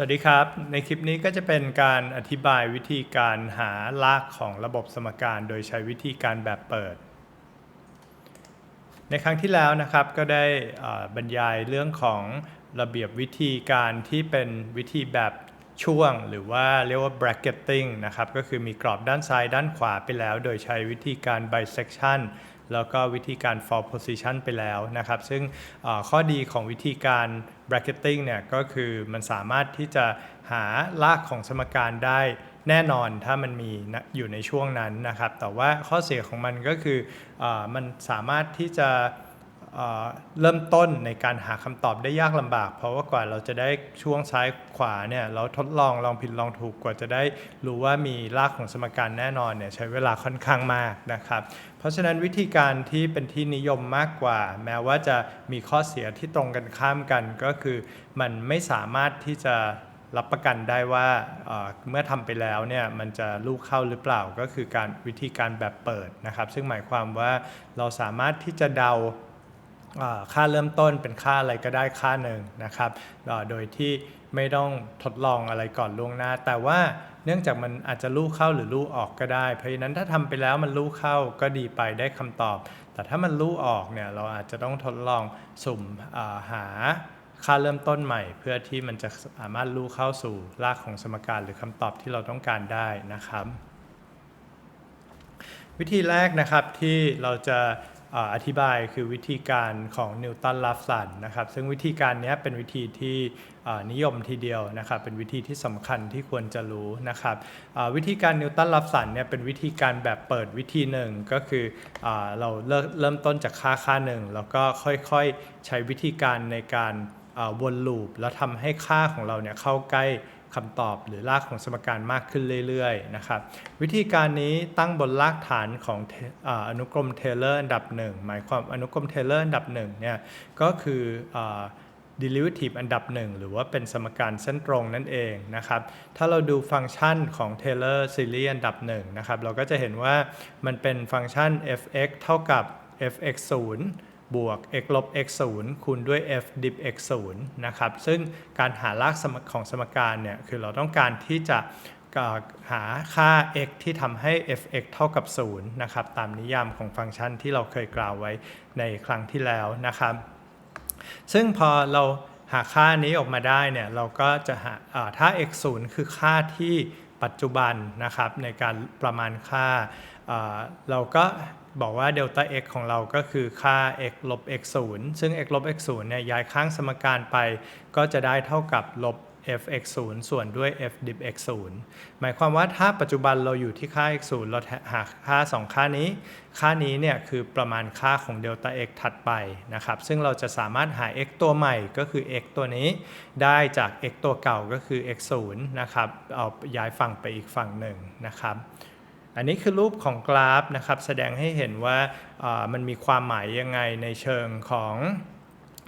สวัสดีครับ ในคลิปนี้ก็จะเป็นการอธิบายวิธีการหารากของระบบสมการโดยใช้วิธีการแบบเปิด ในครั้งที่แล้วนะครับก็ได้บรรยายเรื่องของระเบียบวิธีการที่เป็นวิธีแบบช่วง หรือว่าเรียกว่า bracketing นะครับก็คือมีกรอบด้านซ้ายด้านขวาไปแล้ว โดยใช้วิธีการ bisection แล้วก็วิธีการ for position ไปแล้วนะครับ ซึ่งข้อดีของวิธีการ bracketing เนี่ยก็คือมันสามารถที่จะหารากของสมการได้แน่นอนถ้ามันมีอยู่ในช่วงนั้นนะครับ แต่ว่าข้อเสียของมันก็คืออมันสามารถที่จะ เริ่มต้นในการหาคำตอบได้ยากลำบาก เพราะว่ากว่าเราจะได้ช่วงซ้ายขวาเนี่ยเราทดลองลองผิดลองถูกกว่าจะได้รู้ว่ามีรากของสมการแน่นอนเนี่ยใช้เวลาค่อนข้างมากนะครับ เพราะฉะนั้นวิธีการที่เป็นที่นิยมมากกว่า แม้ว่าจะมีข้อเสียที่ตรงกันข้ามกันก็คือมันไม่สามารถที่จะรับประกันได้ว่าเอ่อเมื่อทำไปแล้วเนี่ยมันจะลูกเข้าหรือเปล่าก็คือการวิธีการแบบเปิดนะครับ ซึ่งหมายความว่าเราสามารถที่จะเดา ค่าเริ่มต้นเป็นค่าอะไรก็ได้ค่าหนึ่งนะครับโดยที่ไม่ต้องทดลองอะไรก่อนล่วงหน้า แต่ว่าเนื่องจากมันอาจจะลูกเข้าหรือลูกออกก็ได้ เพราะฉะนั้นถ้าทำไปแล้วมันลูกเข้าก็ดีไปได้คำตอบ แต่ถ้ามันลูกออกเนี่ยเราอาจจะต้องทดลองสุ่มาหาค่าเริ่มต้นใหม่ เพื่อที่มันจะสามารถลูกเข้าสู่รากของสมการหรือคำตอบที่เราต้องการได้นะครับ วิธีแรกนะครับที่เราจะ อธิบายคือวิธีการของนิวตันลาฟสันนะครับ ซึ่งวิธีการนี้เป็นวิธีที่นิยมทีเดียวนะครับ เป็นวิธีที่สำคัญที่ควรจะรู้นะครับวิธีการนิวตันลาฟสันเนี่ยเป็นวิธีการแบบเปิดวิธีหนึ่งก็คืออเราเริ่มเริ่มต้นจากค่าค่าหนึ่งแล้วก็ค่อยๆใช้วิธีการในการวนลูปแล้วทำให้ค่าของเราเนี่ยเข้าใกล้ คำตอบหรือรากของสมการมากขึ้นเรื่อยๆนะครับวิธีการนี้ตั้งบนรากฐานของออนุกรมเทเลอร์อันดับหนึ่งหมายความอนุกรมเทเลอร์อันดับหนึ่งเนี่ยก็คืออ่า derivative อันดับหนึ่งหรือว่าเป็นสมการเส้นตรงนั่นเองนะครับ ถ้าเราดูฟังก์ชันของ Taylor series อันดับหนึ่งนะครับ เราก็จะเห็นว่ามันเป็นฟังก์ชัน f(x) เท่ากับ f(x 0 บวก x ลบ x 0คูณด้วย f div x 0นะครับ ซึ่งการหารากสมของสมการเนี่ย คือเราต้องการที่จะหาค่า x ที่ทำให้ f(x) เท่ากับ 0 นะครับ ตามนิยามของฟังก์ชันที่เราเคยกล่าวไว้ในครั้งที่แล้วนะครับ ซึ่งพอเราหาค่านี้ออกมาได้เนี่ย เราก็จะหาอ่าถ้า x 0คือค่าที่ปัจจุบันนะครับในการประมาณค่า เราก็ บอกว่าเดลต้า x ของเราก็คือค่า x ลบ x 0ซึ่ง x ลบ x 0เนี่ยย้ายข้างสมการไป ก็จะได้เท่ากับลบ f x 0ส่วนด้วย f div x 0หมายความว่าถ้าปัจจุบันเราอยู่ที่ค่า x 0เราหาค่า 2 ค่านี้ ค่านี้เนี่ยคือประมาณค่าของเดลต้า x ถัดไปนะครับ ซึ่งเราจะสามารถหา x ตัวใหม่ก็คือ x ตัวนี้ได้จาก x ตัวเก่าก็คือ x 0นะครับ เอาย้ายฝั่งไปอีกฝั่งหนึ่งนะครับ อันนี้คือรูปของกราฟนะครับแสดงให้เห็นว่ามันมีความหมายยังไงในเชิงของ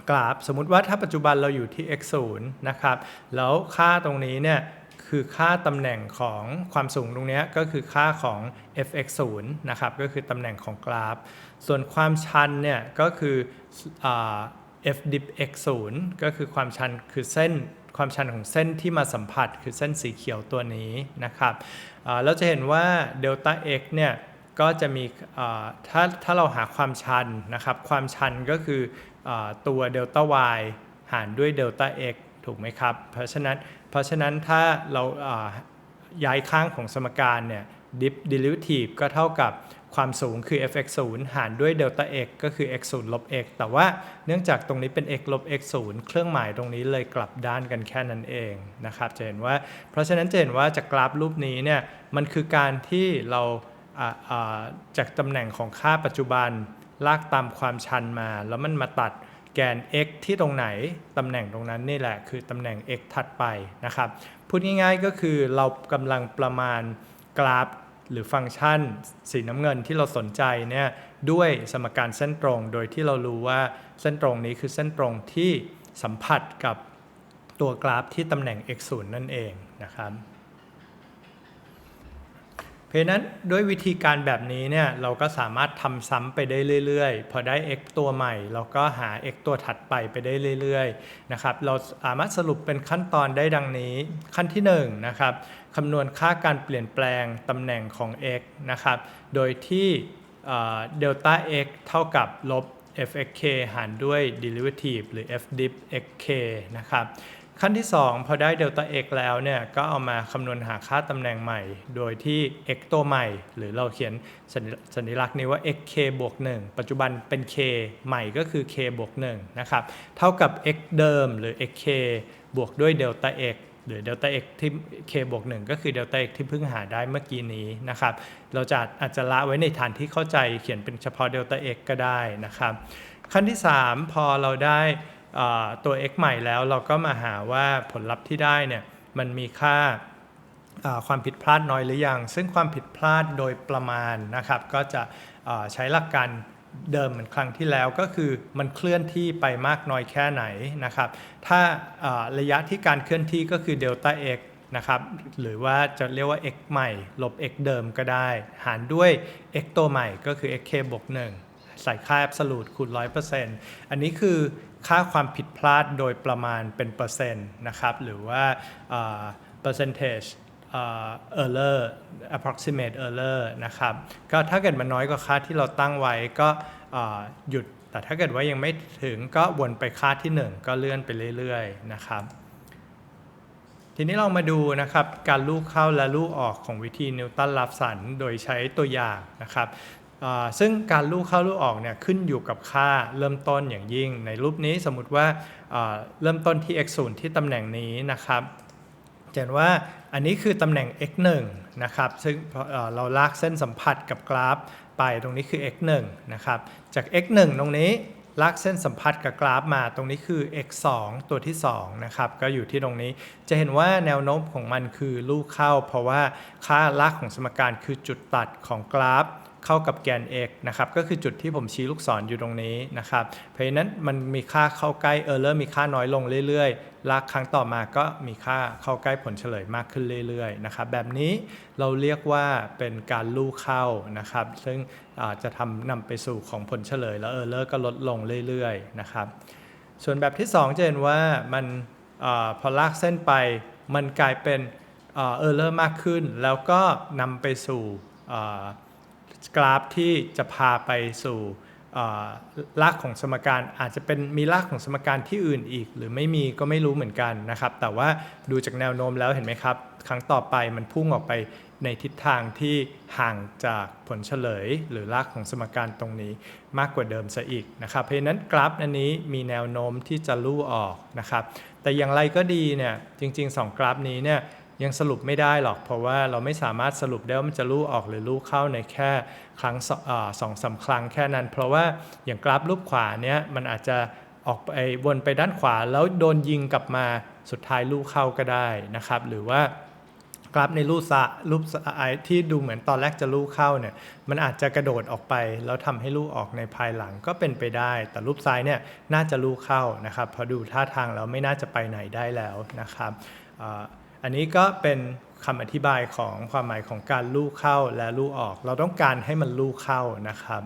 กราฟ สมมุติว่าถ้าปัจจุบันเราอยู่ที่ x 0นะครับแล้วค่าตรงนี้เนี่ยคือค่าตำแหน่งของความสูงตรงนี้ก็คือค่าของ fx 0นะครับก็คือตำแหน่งของกราฟ ส่วนความชันเนี่ยก็คือ f div x 0ก็คือความชันคือเส้น ความชันของเส้นที่มาสัมผัสคือเส้นสีเขียวตัวนี้นะครับเราจะเห็นว่า delta x เนี่ยก็จะมีถ้าถ้าเราหาความชันนะครับ ความชันก็คืออตัว delta y หารด้วย delta x ถูกไหมครับ เพราะฉะนั้นเพราะฉะนั้นถ้าเราย้ายข้างของสมการเนี่ย dip derivative ก็เท่ากับ ความสูงคือ fx 0หารด้วย delta x ก็คือ x 0ลบ x แต่ว่าเนื่องจากตรงนี้เป็น x ลบ x 0เครื่องหมายตรงนี้เลยกลับด้านกันแค่นั้นเองนะครับจะเห็นว่า เพราะฉะนั้นจะเห็นว่าจากกราฟรูปนี้เนี่ยมันคือการที่เราอ่าอ่าจากตำแหน่งของค่าปัจจุบันลากตามความชันมา แล้วมันมาตัดแกน x ที่ตรงไหน ตำแหน่งตรงนั้นนี่แหละคือตำแหน่ง x ถัดไปนะครับ พูดง่ายๆก็คือเรากำลังประมาณกราฟ หรือฟังก์ชันสีน้ำเงินที่เราสนใจเนี่ยด้วยสมการเส้นตรง โดยที่เรารู้ว่าเส้นตรงนี้คือเส้นตรงที่สัมผัสกับตัวกราฟที่ตำแหน่ง x 0 นั่นเองนะครับ เพราะนั้นด้วยวิธีการแบบนี้เนี่ยเราก็สามารถทำซ้ำไปได้เรื่อยๆ พอได้ x ตัวใหม่ เราก็หา x ตัวถัดไปไปได้เรื่อยๆนะครับเราสามารถสรุปเป็นขั้นตอนได้ดังนี้ขั้นที่1นะครับคำนวณค่าการเปลี่ยนแปลงตำแหน่งของ x นะครับโดยที่เดลต้า x เท่ากับลบ fxk หารด้วย derivative หรือ fdif xk นะครับ ขั้นที่ 2 พอได้เดลต้า x แล้วเนี่ย ก็เอามาคำนวณหาค่าตำแหน่งใหม่ โดยที่ x ตัวใหม่ หรือเราเขียนสัญสัญลักษณ์นี้ว่า xk บวก1ปัจจุบันเป็น k ใหม่ก็คือ k บวก1นะครับ เท่ากับ x เดิมหรือ xk บวกด้วยเดลต้า x หรือเดลต้า x ที่ k บวก1ก็คือเดลต้า x ที่เพิ่งหาได้เมื่อกี้นี้นะครับ เราจะอาจจะละไว้ในฐานที่เข้าใจเขียนเป็นเฉพาะเดลต้า x ก็ได้นะครับ ขั้นที่ 3 พอเราได้ ตัว x ใหม่แล้วเราก็มาหาว่าผลลัพธ์ที่ได้เนี่ยมันมีค่าความผิดพลาดน้อยหรือยัง ซึ่งความผิดพลาดโดยประมาณนะครับ ก็จะใช้หลักการเดิมเหมือนครั้งที่แล้วก็คือมันเคลื่อนที่ไปมากน้อยแค่ไหนนะครับ ถ้าระยะที่การเคลื่อนที่ก็คือเดลต้า x นะครับ หรือว่าจะเรียกว่า x ใหม่ ลบ x เดิมก็ได้ หารด้วย x ตัวใหม่ก็คือ xk บวก1ใส่ค่า absolute คูณ 100%อันนี้คือ ค่าความผิดพลาดโดยประมาณเป็นเปอร์เซ็นต์นะครับหรือว่า percentage error approximate error นะครับก็ถ้าเกิดมันน้อยกว่าค่าที่เราตั้งไว้ก็หยุด แต่ถ้าเกิดว่ายังไม่ถึงก็วนไปค่าที่ 1 ก็เลื่อนไปเรื่อยๆนะครับทีนี้เรามาดูนะครับการลูกเข้าและลูกออกของวิธีนิวตันลับสันโดยใช้ตัวอย่างนะครับ ซึ่งการลูกเข้าลูกออกเนี่ยขึ้นอยู่กับค่าเริ่มต้นอย่างยิ่ง ในรูปนี้สมมติว่าเริ่มต้นที่ x 0ที่ตำแหน่งนี้นะครับเห็นว่าอันนี้คือตำแหน่ง x 1นะครับซึ่งเราลากเส้นสัมผัสกับกราฟไปตรงนี้คือ x 1นะครับจาก x 1ตรงนี้ลากเส้นสัมผัสกับกราฟมาตรงนี้คือ x 2ตัวที่2นะครับก็อยู่ที่ตรงนี้จะเห็นว่าแนวโน้มของมันคือลูกเข้า เพราะว่าค่าลากของสมการคือจุดตัดของกราฟ เข้ากับแกน x นะครับ ก็คือจุดที่ผมชี้ลูกศรออยู่ตรงนี้นะครับ เพราะฉะนั้นมันมีค่าเข้าใกล้เออร์เลอร์มีค่าน้อยลงเรื่อยๆลากครั้งต่อมาก็มีค่าเข้าใกล้ผลเฉลยมากขึ้นเรื่อยๆนะครับ แบบนี้เราเรียกว่าเป็นการลูกเข้านะครับ ซึ่งจะทำนำไปสู่ของผลเฉลย แล้วเออร์เลอร์ก็ลดลงเรื่อยๆนะครับ ส่วนแบบที่ 2 จะเห็นว่ามันอพอลากเส้นไปมันกลายเป็นเออร์เลอร์มากขึ้น แล้วก็นำไปสู่ กราฟที่จะพาไปสู่รากของสมการอาจจะเป็นมีรากของสมการที่อื่นอีก หรือไม่มีก็ไม่รู้เหมือนกันนะครับ แต่ว่าดูจากแนวโน้มแล้วเห็นไหมครับ ครั้งต่อไปมันพุ่งออกไปในทิศทางที่ห่างจากผลเฉลย หรือรากของสมการตรงนี้มากกว่าเดิมซะอีกนะครับ เพราะฉะนั้นกราฟอันนี้มีแนวโน้มที่จะลู่ออกนะครับ แต่อย่างไรก็ดีเนี่ยจริงๆ 2 กราฟนี้เนี่ย ยังสรุปไม่ได้หรอก เพราะว่าเราไม่สามารถสรุปได้ว่ามันจะลู่ออกหรือลู่เข้าในแค่ครั้งสองสาครั้งแค่นั้น เพราะว่าอย่างกราฟรูปขวาเนี้ยมันอาจจะออกไปวนไปด้านขวาแล้วโดนยิงกลับมาสุดท้ายลู่เข้าก็ได้นะครับ หรือว่ากราฟในรูปซะรูปที่ดูเหมือนตอนแรกจะลู่เข้าเนี่ยมันอาจจะกระโดดออกไป แล้วทำให้ลู่ออกในภายหลังก็เป็นไปได้ แต่รูปซ้ายเนี่ยน่าจะลู่เข้านะครับพอดูท่าทางแล้วไม่น่าจะไปไหนได้แล้วนะครับ อันนี้ก็เป็นคำอธิบายของความหมายของการลู่เข้าและลู่ออก เราต้องการให้มันลู่เข้านะครับ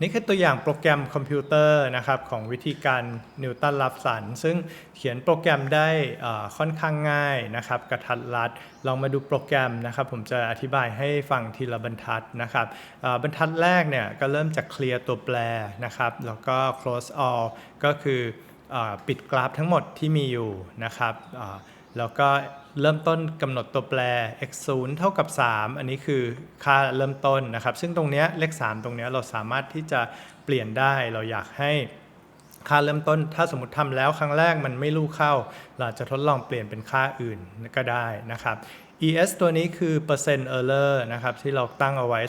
นี่คือตัวอย่างโปรแกรมคอมพิวเตอร์นะครับของวิธีการนิวตันรับสันซึ่งเขียนโปรแกรมได้ค่อนข้างง่ายนะครับกระทัดรัดลองมาดูโปรแกรมนะครับ ผมจะอธิบายให้ฟังทีละบรรทัดนะครับบรรทัดแรกเนี่ยก็เริ่มจากเคลียร์ตัวแปรนะครับ แล้วก็ close all ก็คือ ปิดกราฟทั้งหมดที่มีอยู่นะครับแล้วก็เริ่มต้นกำหนดตัวแปร x 0เท่ากับ 3 อันนี้คือค่าเริ่มต้นนะครับ ซึ่งตรงนี้เลข 3 ตรงนี้เราสามารถที่จะเปลี่ยนได้เราอยากให้ค่าเริ่มต้น ถ้าสมมติทำแล้วครั้งแรกมันไม่รู้เข้า เราจะทดลองเปลี่ยนเป็นค่าอื่นก็ได้นะครับ ES ตัวนี้คือเปอร์เซ็นต์ error นะครับที่เราตั้งเอาไว้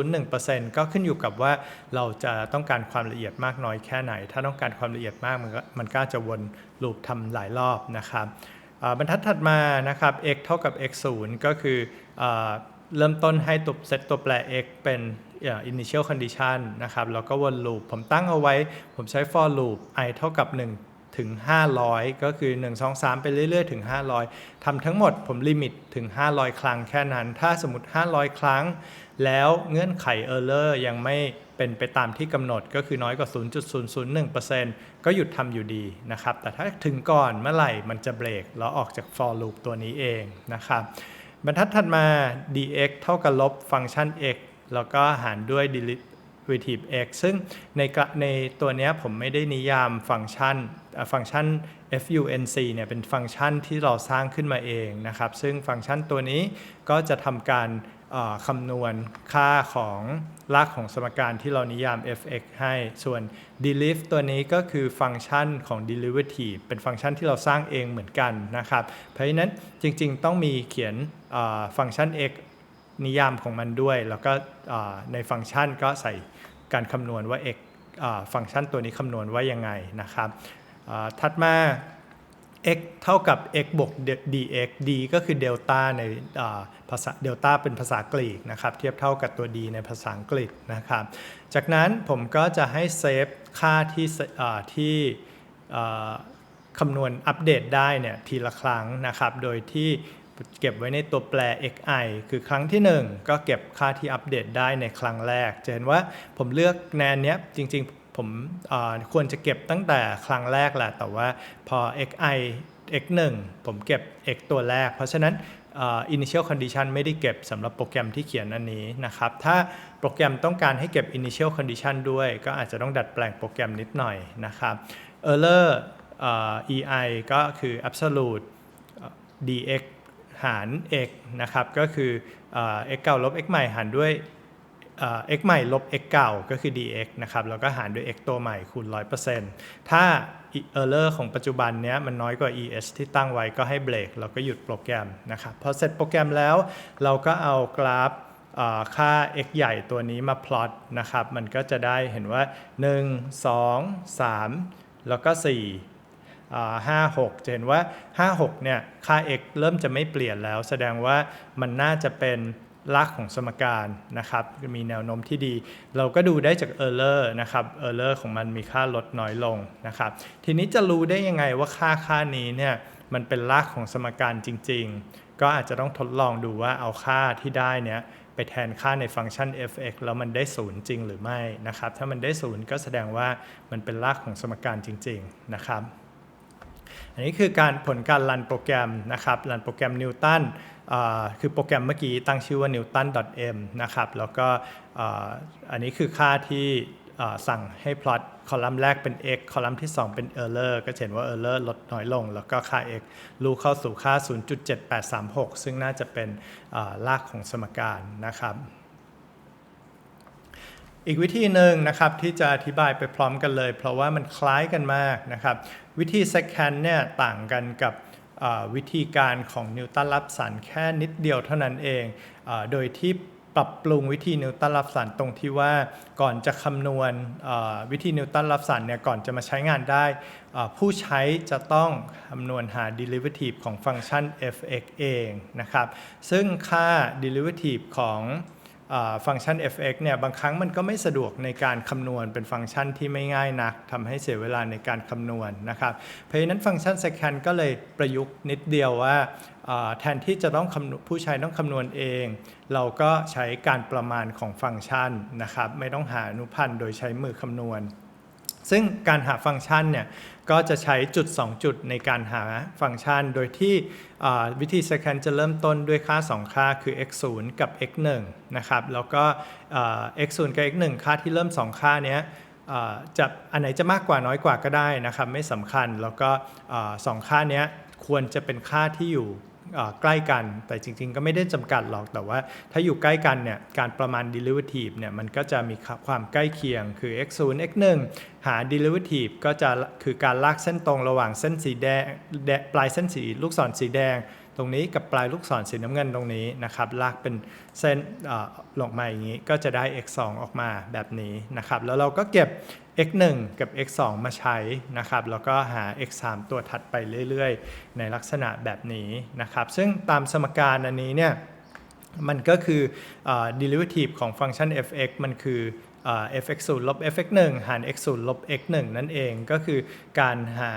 0.001%ก็ขึ้นอยู่กับว่าเราจะต้องการความละเอียดมากน้อยแค่ไหน ถ้าต้องการความละเอียดมาก มันก็มันก็จะวนลูปทำหลายรอบนะครับบรรทัดถัดมานะครับ x เท่ากับ x 0ก็คือเริ่มต้นให้ตัวเซตตัวแปร x เป็น initial condition นะครับแล้วก็วนลูปผมตั้งเอาไว้ ผมใช้ for loop i เท่ากับ 1 ถึง 500 ก็คือ 1 2 3 ไปเรื่อยๆ ถึง 500ทำทั้งหมดผมลิมิตถึง 500 ครั้งแค่นั้น ถ้าสมมติ 500 ครั้ง แล้วเงื่อนไข Error ยังไม่เป็นไปตามที่กำหนดก็คือน้อยกว่า 0.001%ก็หยุดทำอยู่ดีนะครับ แต่ถ้าถึงก่อนเมื่อไหร่มันจะเบรกแล้วออกจาก for loop ตัวนี้เองนะครับ บรรทัดถัดมา dx เท่ากับลบฟังก์ชัน x แล้วก็หารด้วย derivative x ซึ่งในในตัวนี้ผมไม่ได้นิยามฟังก์ชันฟังก์ชัน func เนี่ยเป็นฟังก์ชันที่เราสร้างขึ้นมาเองนะครับ ซึ่งฟังก์ชันตัวนี้ก็จะทำการคำนวณค่าของรากของสมการที่เรานิยาม fx ให้ ส่วน deriv ตัวนี้ก็คือฟังก์ชันของ derivative เป็นฟังก์ชันที่เราสร้างเองเหมือนกันนะครับ เพราะฉะนั้นจริงๆ ต้องมีเขียนฟังก์ชัน x นิยามของมันด้วย แล้วก็ในฟังก์ชันก็ใส่การคำนวณว่า x เอ่อฟังก์ชันตัวนี้คำนวณว่ายังไงนะครับถัดมา x เท่ากับ x บวก dx d ก็คือเดลต้าในภาษาเดลต้าเป็นภาษากรีกนะครับ เทียบเท่ากับตัว d ในภาษาอังกฤษนะครับ จากนั้นผมก็จะให้เซฟค่าที่ที่คำนวณอัปเดตได้เนี่ยทีละครั้งนะครับ โดยที่ เก็บไว้ในตัวแปร xi คือครั้งที่ 1 ก็เก็บค่าที่อัปเดตได้ในครั้งแรก จะเห็นว่าผมเลือกแนนเนี้ยจริงๆ ผมควรจะเก็บตั้งแต่ครั้งแรกแหละ แต่ว่าพอ xi x1 ผมเก็บ x ตัวแรก เพราะฉะนั้น initial condition ไม่ได้เก็บสำหรับโปรแกรมที่เขียนอันนี้นะครับ ถ้าโปรแกรมต้องการให้เก็บ initial condition ด้วย ก็อาจจะต้องดัดแปลงโปรแกรมนิดหน่อยนะครับ error ei ก็คือ absolute dx หาร x นะครับก็คือเอ่อ x เก่าลบ x ใหม่หารด้วยเอ่อ x ใหม่ลบ x เก่าก็คือ dx นะครับแล้วก็หารด้วย x ตัวใหม่คูณ 100%ถ้า error ของปัจจุบันเนี้ยมันน้อยกว่า es ที่ตั้งไว้ก็ให้เบรกแล้วก็หยุดโปรแกรมนะครับพอเสร็จโปรแกรมแล้วเราก็เอากราฟเอ่อค่า x ใหญ่ตัวนี้มาพลอตนะครับมันก็จะได้เห็นว่า 1 2 3 แล้วก็ 4 ห้าหกจะเห็นว่า 5 6 เนี่ย ค่า x เริ่มจะไม่เปลี่ยนแล้ว แสดงว่ามันน่าจะเป็นรากของสมการนะครับ มีแนวโน้มที่ดี เราก็ดูได้จาก error นะครับ error ของมันมีค่าลดน้อยลงนะครับ ทีนี้จะรู้ได้ยังไงว่าค่าค่านี้เนี่ยมันเป็นรากของสมการจริง ๆ ก็อาจจะต้องทดลองดูว่าเอาค่าที่ได้เนี่ยไปแทนค่าในฟังก์ชัน f(x) แล้วมันได้ศูนย์จริงหรือไม่นะครับ ถ้ามันได้ศูนย์ก็แสดงว่ามันเป็นรากของสมการจริง ๆ นะครับ อันนี้คือการผลการรันโปรแกรมนะครับรันโปรแกรมนิวตันคือโปรแกรมเมื่อกี้ตั้งชื่อว่า newton.m นะครับแล้วก็อันนี้คือค่าที่สั่งให้พลอตคอลัมน์แรกเป็น x คอลัมน์ที่ 2 เป็น error ก็เห็นว่า error ลดน้อยลง แล้วก็ค่า x รูเข้าสู่ค่า 0.7836 ซึ่งน่าจะเป็นอ่ากของสมการนะครับ อีกวิธีหนึ่งนะครับที่จะอธิบายไปพร้อมกันเลย เพราะว่ามันคล้ายกันมากนะครับ วิธี second เนี่ยต่างกันกับวิธีการของนิวตันรับสันแค่นิดเดียวเท่านั้นเองอโดยที่ปรับปรุงวิธีนิวตันรับสันตรงที่ว่าก่อนจะคำนวณวิธีนิวตันรับสันเนี่ยก่อนจะมาใช้งานได้ ผู้ใช้จะต้องคำนวณหา derivative ของฟังก์ชัน f(x) เองนะครับ ซึ่งค่า derivative ของ ฟังก์ชัน f(x) เนี่ยบางครั้งมันก็ไม่สะดวกในการคำนวณเป็นฟังก์ชันที่ไม่ง่ายนักทำให้เสียเวลาในการคำนวณนะครับเพราะฉะนั้นฟังก์ชัน second ก็เลยประยุกต์นิดเดียวว่าแทนที่จะต้องผู้ใช้ต้องคำนวณเอง เราก็ใช้การประมาณของฟังก์ชันนะครับไม่ต้องหาอนุพันธ์โดยใช้มือคำนวณ ซึ่งการหาฟังก์ชันเนี่ยก็จะใช้จุด 2 จุดในการหาฟังก์ชัน โดยที่วิธี second จะเริ่มต้นด้วยค่า 2 ค่าคือ x 0กับ x 1นะครับแล้วก็ x 0กับ x 1ค่าที่เริ่ม 2 ค่าเนี้ยจะอันไหนจะมากกว่าน้อยกว่าก็ได้นะครับไม่สำคัญแล้วก็สองค่านี้ควรจะเป็นค่าที่อยู่ ใกล้กัน แต่จริง ๆ ก็ไม่ได้จำกัดหรอก แต่ว่าถ้าอยู่ใกล้กันเนี่ย การประมาณ derivative เนี่ย มันก็จะมีความใกล้เคียง คือ x 0 x 1หา derivative ก็จะคือการลากเส้นตรงระหว่างเส้นสีแดงแดงปลายเส้นสีลูกศรสีแดง ตรงนี้กับปลายลูกศรสีน้ำเงินตรงนี้นะครับ ลากเป็นเส้นลงมาอย่างนี้ ก็จะได้ x 2ออกมาแบบนี้นะครับ แล้วเราก็เก็บ x 1กับ x 2มาใช้นะครับ แล้วก็หา x 3ตัวถัดไปเรื่อยๆ ในลักษณะแบบนี้นะครับ ซึ่งตามสมการอันนี้เนี่ย มันก็คืออ derivative ของฟังก์ชัน f(x) มันคืออ f(x0 ลบ f(x1) หาร x0 ลบ x1 นั่นเอง ก็คือการหา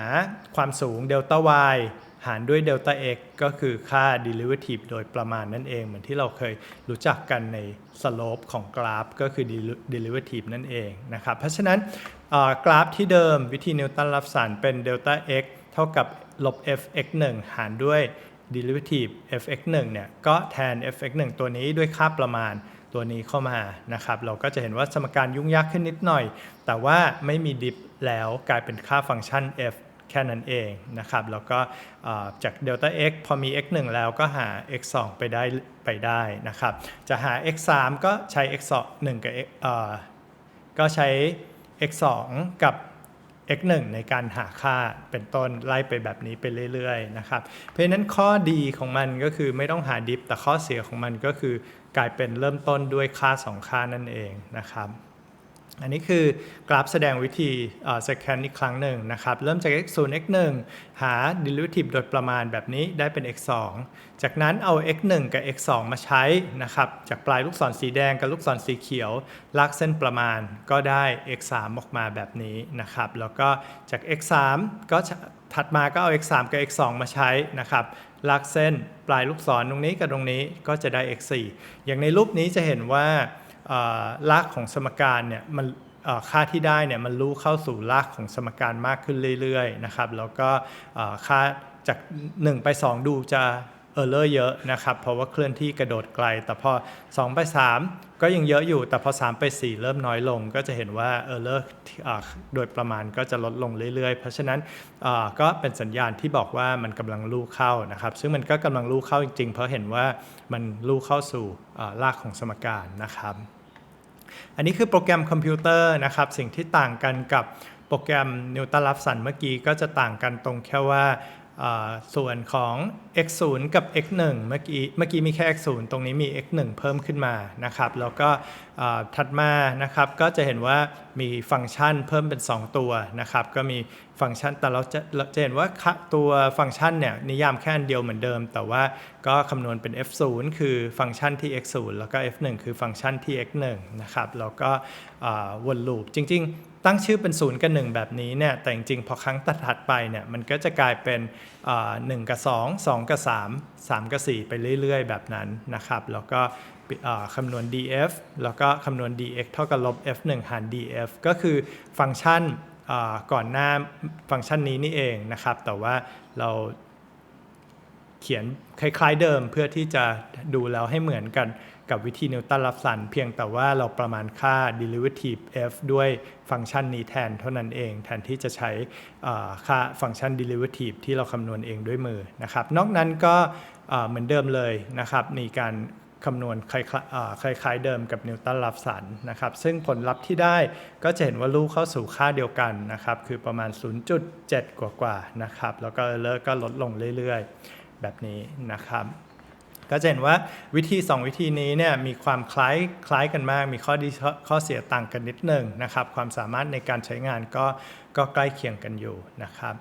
ความสูงเดลต้า y หารด้วยเดลต้า x ก็คือค่า derivative โดยประมาณนั่นเอง เหมือนที่เราเคยรู้จักกันใน slope ของกราฟ ก็คือ derivative นั่นเองนะครับเพราะฉะนั้นกราฟที่เดิมวิธีนิวตันรับสารเป็นเดลต้า x เท่ากับลบ f(x1) หารด้วย derivative f(x1) เนี่ยก็แทน f(x1) ตัวนี้ด้วยค่าประมาณตัวนี้เข้ามานะครับเราก็จะเห็นว่าสมการยุ่งยากขึ้นนิดหน่อย แต่ว่าไม่มีดิฟแล้วกลายเป็นค่าฟังก์ชัน f แค่นั้นเองนะครับ แล้วก็จากเดลต้า x พอมี x 1 แล้วก็หา x 2ไปได้ไปได้นะครับ จะหา x 3ก็ใช้ x 2 1กับ x เอ่อก็ใช้ x 2กับ x 1ในการหาค่าเป็นต้นไล่ไปแบบนี้ไปเรื่อยๆนะครับ เพราะฉะนั้นข้อดีของมันก็คือไม่ต้องหาดิฟแต่ข้อเสียของมันก็คือกลายเป็นเริ่มต้นด้วยค่า 2 ค่านั่นเองนะครับ อันนี้คือกราฟแสดงวิธีสแกนอีกครั้งหนึ่งนะครับ เริ่มจาก x 0 x 1หา derivative โดยประมาณแบบนี้ได้เป็น x 2จากนั้นเอา x 1กับ x 2มาใช้นะครับ จากปลายลูกศรสีแดงกับลูกศรสีเขียว ลากเส้นประมาณก็ได้ x 3ออกมาแบบนี้นะครับ แล้วก็จาก x 3ก็ถัดมาก็เอา x 3กับ x 2มาใช้นะครับลากเส้นปลายลูกศรตรงนี้กับตรงนี้ก็จะได้ x 4อย่างในรูปนี้จะเห็นว่า รากของสมการเนี่ยมันค่าที่ได้เนี่ยมันรู้เข้าสู่รากของสมการมากขึ้นเรื่อยๆนะครับแล้วก็ค่าจาก 1 ไป 2 ดูจะเออร์เลอร์เยอะนะครับเพราะว่าเคลื่อนที่กระโดดไกล แต่พอ 2 ไป 3 ก็ยังเยอะอยู่ แต่พอ 3 ไป 4 เริ่มน้อยลง ก็จะเห็นว่าเออร์เลอร์โดยประมาณก็จะลดลงเรื่อยๆ เพราะฉะนั้นก็เป็นสัญญาณที่บอกว่ามันกำลังลู่เข้านะครับ ซึ่งมันก็กำลังลู่เข้าจริงๆ เพราะเห็นว่ามันลู่เข้าสู่รากของสมการนะครับ อันนี้คือโปรแกรมคอมพิวเตอร์นะครับ สิ่งที่ต่างกันกับโปรแกรมนิวตันลับสันเมื่อกี้ก็จะต่างกันตรงแค่ว่าส่วนของ x 0กับ x 1เมื่อกี้เมื่อกี้มีแค่ x 0ตรงนี้มี x 1เพิ่มขึ้นมานะครับ แล้วก็ ถัดมานะครับก็จะเห็นว่ามีฟังก์ชันเพิ่มเป็น 2 ตัวนะครับก็มีฟังก์ชันแต่เราจะเราจะเห็นว่าตัวฟังก์ชันเนี่ยนิยามแค่อันเดียวเหมือนเดิม แต่ว่าก็คำนวณเป็น f 0 คือฟังก์ชันที่ x 0 แล้วก็ f 1 คือฟังก์ชันที่ x 1 นะครับแล้วก็วนลูปจริง ๆตั้งชื่อเป็น0กับ1แบบนี้เนี่ยแต่จริงๆ พอครั้งถัดไปเนี่ยมันก็จะกลายเป็น1กับ 2 2 กับ 3 3 กับ 4 ไปเรื่อยๆ แบบนั้นนะครับ แล้วก็ คำนวณ df แล้วก็คำนวณ dx เท่ากับลบ f 1 หาร df ก็คือฟังก์ชันก่อนหน้าฟังก์ชันนี้นี่เองนะครับ แต่ว่าเราเขียนคล้ายๆเดิมเพื่อที่จะดูแล้วให้เหมือนกันกับวิธีนิวตันรับสันเพียงแต่ว่าเราประมาณค่า derivative f ด้วยฟังก์ชันนี้แทนเท่านั้นเอง แทนที่จะใช้ค่าฟังก์ชัน derivative ที่เราคำนวณเองด้วยมือนะครับ นอกนั้นก็เหมือนเดิมเลยนะครับมีการ คำนวณคล้ายๆเดิมกับนิวตันรับสันนะครับ ซึ่งผลลัพธ์ที่ได้ก็จะเห็นว่าลูกเข้าสู่ค่าเดียวกันนะครับ คือประมาณ 0.7 กว่าๆนะครับ แล้วก็เลอร์ก็ลดลงเรื่อยๆ แบบนี้นะครับ ก็จะเห็นว่าวิธี 2 วิธีนี้เนี่ยมีความคล้ายคล้ายกันมาก มีข้อดีข้อเสียต่างกันนิดหนึ่งนะครับ ความสามารถในการใช้งานก็ก็ใกล้เคียงกันอยู่นะครับ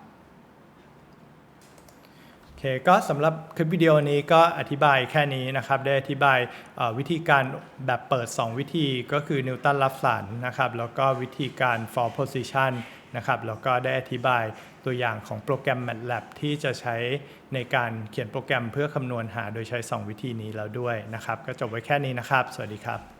คก็สำหรับคลิปวิดีโอนี้ก็อธิบายแค่นี้นะครับ ได้อธิบายวิธีการแบบเปิด 2 วิธีก็คือนิวตันรับสันนะครับ แล้วก็วิธีการ for position นะครับ แล้วก็ได้อธิบายตัวอย่างของโปรแกรม MATLAB ที่จะใช้ในการเขียนโปรแกรมเพื่อคำนวณหาโดยใช้ 2 วิธีนี้แล้วด้วยนะครับ ก็จบไว้แค่นี้นะครับ สวัสดีครับ